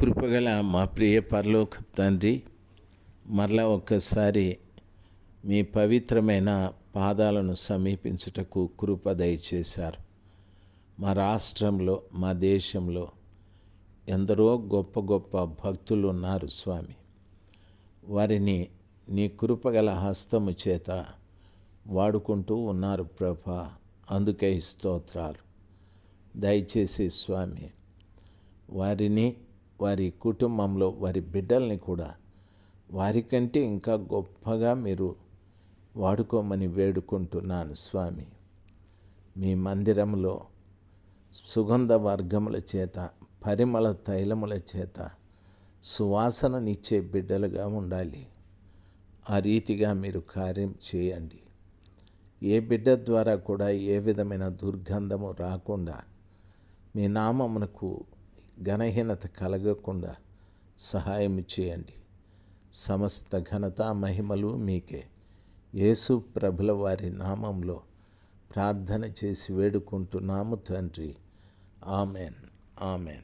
కృపగల మా ప్రియ పరలోక తండ్రి మరలా ఒక్కసారి మీ పవిత్రమైన పాదాలను సమీపించుటకు కృప దయచేశారు. మా రాష్ట్రంలో మా దేశంలో ఎందరో గొప్ప గొప్ప భక్తులు ఉన్నారు స్వామి. వారిని నీ కృపగల హస్తము చేత వాడుకుంటూ ఉన్నారు ప్రభా అందుకే స్తోత్రాలు. దయచేసి స్వామి వారిని వారి కుటుంబంలో వారి బిడ్డల్ని కూడా వారికంటే ఇంకా గొప్పగా మీరు వాడుకోమని వేడుకుంటున్నాను స్వామి. మీ మందిరంలో సుగంధ వర్గముల చేత పరిమళ తైలముల చేత సువాసననిచ్చే బిడ్డలుగా ఉండాలి. ఆ రీతిగా మీరు కార్యం చేయండి. ఏ బిడ్డ ద్వారా కూడా ఏ విధమైన దుర్గంధము రాకుండా మీ నామమునకు ఘనహీనత కలగకుండా సహాయం చేయండి. సమస్త ఘనత మహిమలు మీకే. యేసు ప్రభుల వారి నామంలో ప్రార్థన చేసి వేడుకుంటున్నాము తండ్రి. ఆమెన్. ఆమెన్.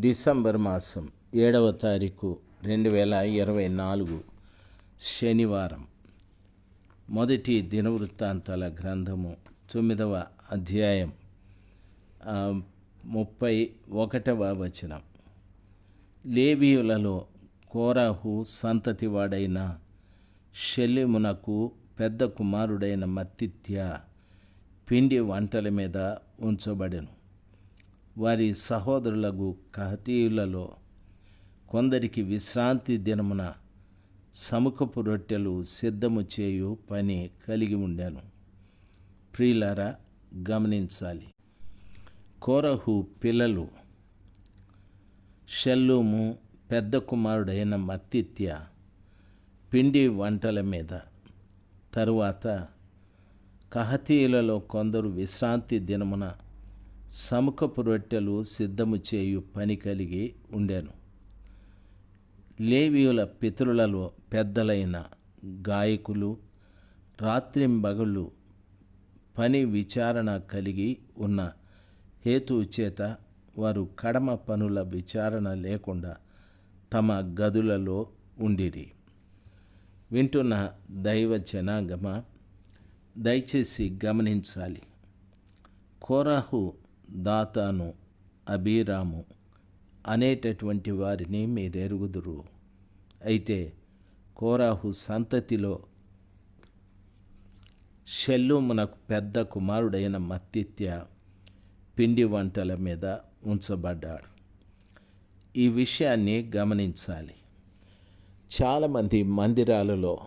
డిసెంబర్ మాసం ఏడవ తారీఖు రెండు వేల ఇరవై నాలుగు శనివారం. మొదటి దినవృత్తాంతాల గ్రంథము తొమ్మిదవ అధ్యాయం. ముప్పై ఒకటవ వచనం. లేవీయులలో కోరాహు సంతతివాడైన షెల్లిమునకు పెద్ద కుమారుడైన మత్తిత్య పిండి వంటల మీద ఉంచబడెను. వారి సహోదరులకు కహతీయులలో కొందరికి విశ్రాంతి దినమున సముఖపు రొట్టెలు సిద్ధము చేయు పని కలిగి ఉండాను. ప్రియులారా గమనించాలి. కోరహు పిల్లలు. షల్లూము పెద్ద కుమారుడైన మత్తిత్య పిండి వంటల మీద. తరువాత కహతీయులలో కొందరు విశ్రాంతి దినమున సముఖపు రొట్టెలు సిద్ధము చేయు పని కలిగి ఉండెను. లేవియుల పితరులలో పెద్దలైన గాయకులు రాత్రింబగళ్ళు పని విచారణ కలిగి ఉన్న హేతువు చేత వారు కడమ పనుల విచారణ లేకుండా తమ గదులలో ఉండిరి. వింటున్న దైవ జనాగమ దయచేసి గమనించాలి. కోరాహు దాతాను అబీరాము అనేటటువంటి వారిని మీరెరుగుదురు. అయితే కోరాహు సంతతిలో షెల్లూమునకు పెద్ద కుమారుడైన మత్తిత్య పిండి వంటల మీద ఉంచబడ్డాడు. ఈ విషయాన్ని గమనించాలి. చాలామంది మందిరాలలో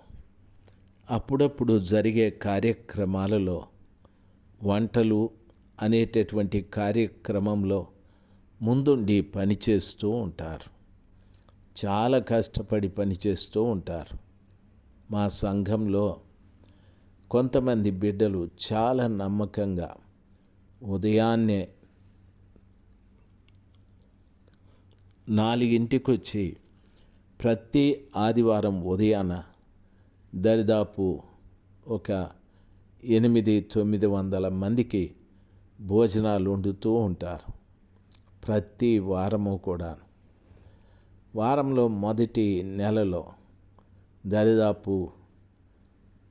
అప్పుడప్పుడు జరిగే కార్యక్రమాలలో వంటలు అనేటటువంటి కార్యక్రమంలో ముందుండి పనిచేస్తూ ఉంటారు. చాలా కష్టపడి పనిచేస్తూ ఉంటారు. మా సంఘంలో కొంతమంది బిడ్డలు చాలా నమ్మకంగా ఉదయాన్నే నాలుగింటికి వచ్చి ప్రతి ఆదివారం ఉదయాన దరిదాపు ఒక ఎనిమిది తొమ్మిది వందల మందికి భోజనాలు వండుతూ ఉంటారు. ప్రతి వారము కూడా. వారంలో మొదటి నెలలో దరిదాపు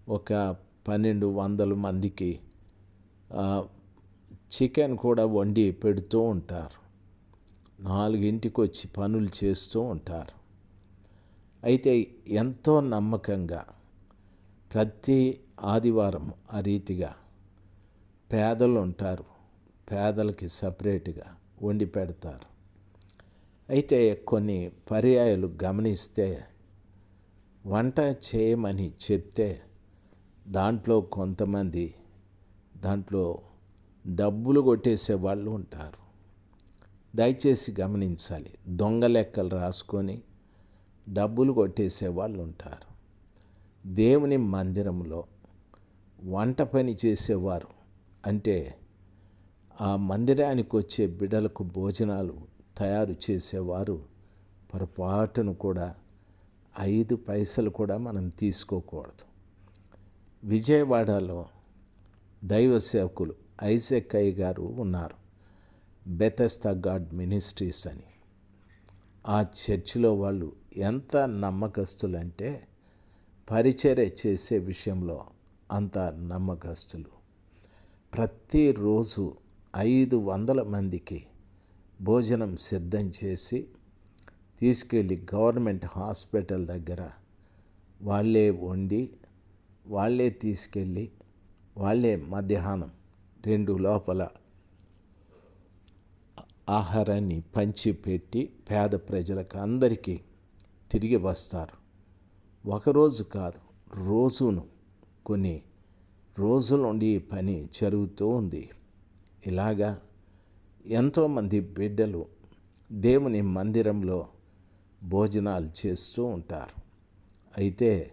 ఒక పన్నెండు వందల మందికి చికెన్ కూడా వండి పెడుతూ ఉంటారు. నాలుగింటికి వచ్చి పనులు చేస్తూ ఉంటారు. అయితే ఎంతో నమ్మకంగా ప్రతి ఆదివారం ఆ రీతిగా పేదలు ఉంటారు. పేదలకి సపరేట్గా వండి పెడతారు. అయితే కొన్ని పర్యాయాలు గమనిస్తే వంట చేయమని చెప్తే దాంట్లో కొంతమంది దాంట్లో డబ్బులు కొట్టేసే వాళ్ళు ఉంటారు. దయచేసి గమనించాలి. దొంగ లెక్కలు రాసుకొని డబ్బులు కొట్టేసే వాళ్ళు ఉంటారు. దేవుని మందిరంలో వంట పని చేసేవారు అంటే ఆ మందిరానికి వచ్చే బిడ్డలకు భోజనాలు తయారు చేసేవారు పొరపాటును కూడా ఐదు పైసలు కూడా మనం తీసుకోకూడదు. విజయవాడలో దైవ సేవకులు ఐజెక్ అయ్య గారు ఉన్నారు. బెతస్త గాడ్ మినిస్ట్రీస్ అని. ఆ చర్చిలో వాళ్ళు ఎంత నమ్మకస్తులంటే పరిచర్య చేసే విషయంలో అంత నమ్మకస్తులు. ప్రతిరోజు ఐదు వందల మందికి భోజనం సిద్ధం చేసి తీసుకెళ్ళి గవర్నమెంట్ హాస్పిటల్ దగ్గర వాళ్ళే వండి వాళ్ళే తీసుకెళ్ళి వాళ్ళే మధ్యాహ్నం రెండు లోపల ఆహారాన్ని పంచిపెట్టి పేద ప్రజలకు అందరికీ తిరిగి వస్తారు. ఒకరోజు కాదు రోజును కొన్ని రోజుల నుండి ఈ పని జరుగుతూ ఉంది. ఇలాగా ఎంతోమంది బిడ్డలు దేవుని మందిరంలో భోజనాలు చేస్తూ ఉంటారు. అయితే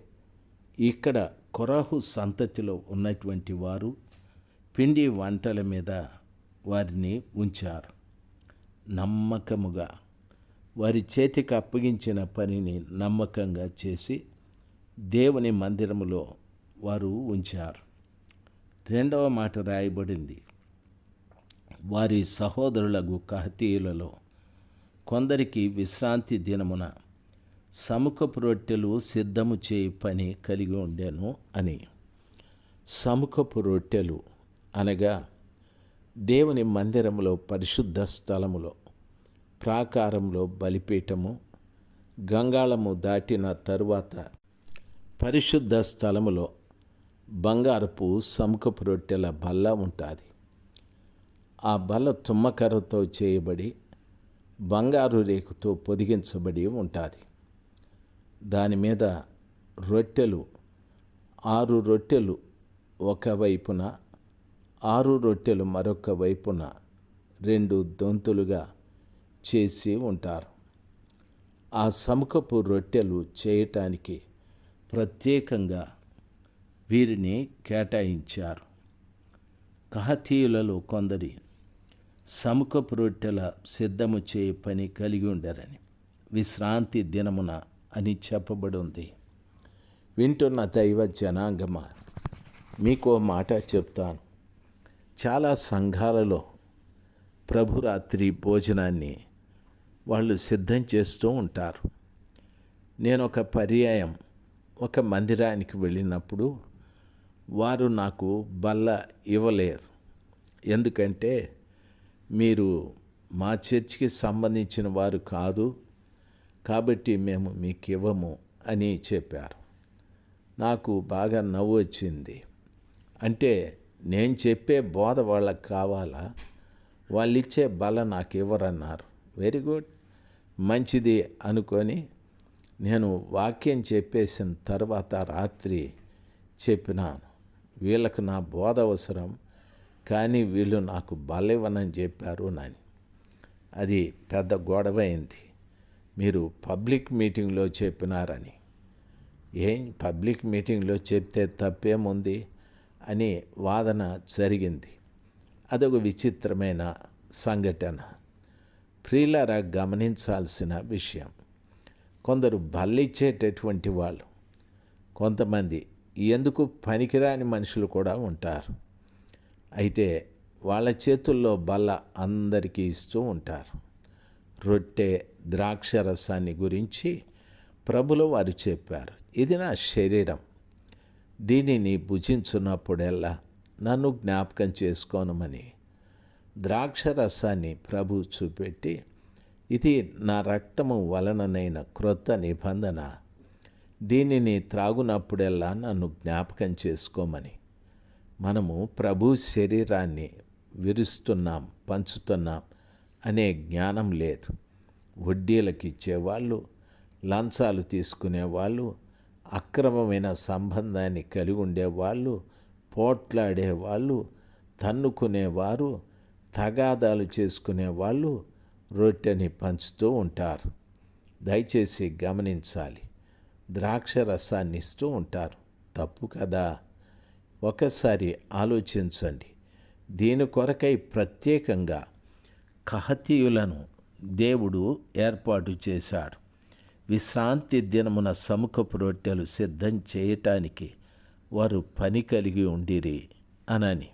ఇక్కడ కొరాహు సంతతిలో ఉన్నటువంటి వారు పిండి వంటల మీద వారిని ఉంచారు. నమ్మకముగా వారి చేతికి అప్పగించిన పనిని నమ్మకంగా చేసి దేవుని మందిరములో వారు ఉంచారు. రెండవ మాట రాయబడింది. వారి సహోదరులకు కహతీయులలో కొందరికి విశ్రాంతి దినమున సముఖపు రొట్టెలు సిద్ధము చేయి పని కలిగి ఉండెను అని. సముఖపు రొట్టెలు అనగా దేవుని మందిరములో పరిశుద్ధ స్థలములో ప్రాకారంలో బలిపీఠము గంగాళము దాటిన తరువాత పరిశుద్ధ స్థలములో బంగారపు సముఖపు రొట్టెల బల్ల ఉంటుంది. ఆ బల్ల తుమ్మకర్రతో చేయబడి బంగారు రేకుతో పొదిగించబడి ఉంటుంది. దాని మీద రొట్టెలు ఆరు రొట్టెలు ఒకవైపున ఆరు రొట్టెలు మరొక వైపున రెండు దొంతులుగా చేసి ఉంటారు. ఆ సముఖపు రొట్టెలు చేయటానికి ప్రత్యేకంగా వీరిని కేటాయించారు. కహతీయులలో కొందరి సముఖపు రొట్టెల సిద్ధము చేయ పని కలిగి ఉండరని విశ్రాంతి దినమున అని చెప్పబడి ఉంది వింటున్న దైవ జనాంగమ మీకు మాట చెప్తాను. చాలా సంఘాలలో ప్రభురాత్రి భోజనాన్ని వాళ్ళు సిద్ధం చేస్తూ ఉంటారు. నేను ఒక పర్యాయం ఒక మందిరానికి వెళ్ళినప్పుడు వారు నాకు బల్ల ఇవ్వలేరు. ఎందుకంటే మీరు మా చర్చికి సంబంధించిన వారు కాదు కాబట్టి మేము మీకు ఇవ్వము అని చెప్పారు. నాకు బాగా నవ్వు వచ్చింది. అంటే నేను చెప్పే బోధ వాళ్ళకి కావాలా? వాళ్ళు ఇచ్చే బల నాకు ఇవ్వరన్నారు. వెరీ గుడ్ మంచిది అనుకొని నేను వాక్యం చెప్పేసిన తర్వాత రాత్రి చెప్పినాను. వీళ్ళకు నా బోధ అవసరం కానీ వీళ్ళు నాకు బలివ్వనని చెప్పారు నాని. అది పెద్ద గొడవ అయింది. మీరు పబ్లిక్ మీటింగ్లో చెప్పినారని. ఏం పబ్లిక్ మీటింగ్లో చెప్తే తప్పేముంది? అనే వాదన జరిగింది. అదొక విచిత్రమైన సంఘటన. ప్రియులరా గమనించాల్సిన విషయం. కొందరు బల్లిచ్చేటటువంటి వాళ్ళు. కొంతమంది ఎందుకు పనికిరాని మనుషులు కూడా ఉంటారు. అయితే వాళ్ళ చేతుల్లో బల్ల అందరికీ ఇస్తూ ఉంటారు. రొట్టె ద్రాక్ష రసాన్ని గురించి ప్రభులు వారు చెప్పారు. ఇది నా శరీరం. దీనిని భుజించున్నప్పుడెల్లా నన్ను జ్ఞాపకం చేసుకోనమని ద్రాక్ష రసాన్ని ప్రభు చూపెట్టి ఇది నా రక్తము వలననైన క్రొత్త నిబంధన. దీనిని త్రాగునప్పుడెల్లా నన్ను జ్ఞాపకం చేసుకోమని. మనము ప్రభు శరీరాన్ని విరుస్తున్నాం పంచుతున్నాం అనే జ్ఞానం లేదు. వడ్డీలకు ఇచ్చేవాళ్ళు లంచాలు తీసుకునేవాళ్ళు అక్రమమైన సంబంధాన్ని కలిగి ఉండేవాళ్ళు పోట్లాడేవాళ్ళు తన్నుకునేవారు తగాదాలు చేసుకునేవాళ్ళు రొట్టెని పంచుతూ ఉంటారు. దయచేసి గమనించాలి. ద్రాక్ష రసాన్ని ఇస్తూ ఉంటారు. తప్పు కదా? ఒకసారి ఆలోచించండి. దీని కొరకై ప్రత్యేకంగా కహతీయులను దేవుడు ఏర్పాటు చేశాడు. విశ్రాంతి దినమున సముఖపు రొట్టెలు సిద్ధం చేయటానికి వారు పని కలిగి ఉండిరి అనని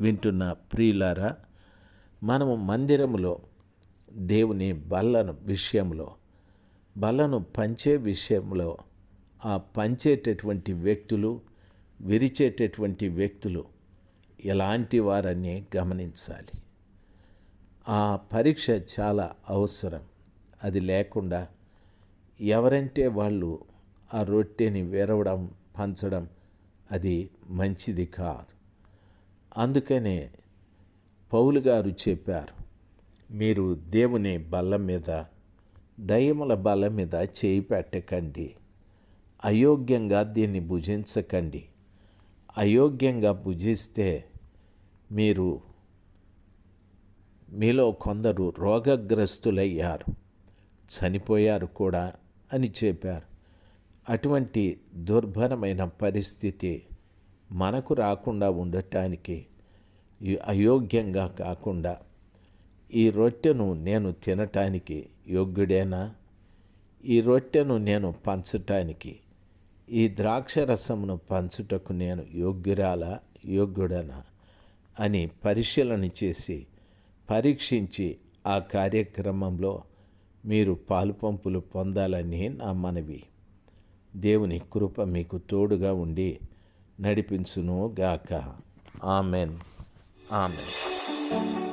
వింటున్న ప్రియులారా మనము మందిరములో దేవుని బల్లను విషయంలో బలను పంచే విషయంలో ఆ పంచేటటువంటి వ్యక్తులు విరిచేటటువంటి వ్యక్తులు ఎలాంటి వారని గమనించాలి. ఆ పరీక్ష చాలా అవసరం. అది లేకుండా ఎవరంటే వాళ్ళు ఆ రొట్టెని విరవడం పంచడం అది మంచిది కాదు. అందుకనే పౌలు గారు చెప్పారు మీరు దేవుని బల్ల మీద దయముల బల్ల మీద చేయి పెట్టకండి. అయోగ్యంగా దీన్ని భుజించకండి. అయోగ్యంగా భుజిస్తే మీరు మీలో కొందరు రోగగ్రస్తులయ్యారు. చనిపోయారు కూడా అని చెప్పారు. అటువంటి దుర్భరమైన పరిస్థితి మనకు రాకుండా ఉండటానికి అయోగ్యంగా కాకుండా ఈ రొట్టెను నేను తినటానికి యోగ్యుడేనా? ఈ రొట్టెను నేను పంచటానికి ఈ ద్రాక్ష రసమును పంచుటకు నేను యోగ్యురాలా యోగ్యుడనా? అని పరిశీలన చేసి పరీక్షించి ఆ కార్యక్రమంలో మీరు పాలుపంపులు పొందాలని నా మనవి. దేవుని కృప మీకు తోడుగా ఉండి నడిపించును గాక. ఆమెన్. ఆమెన్.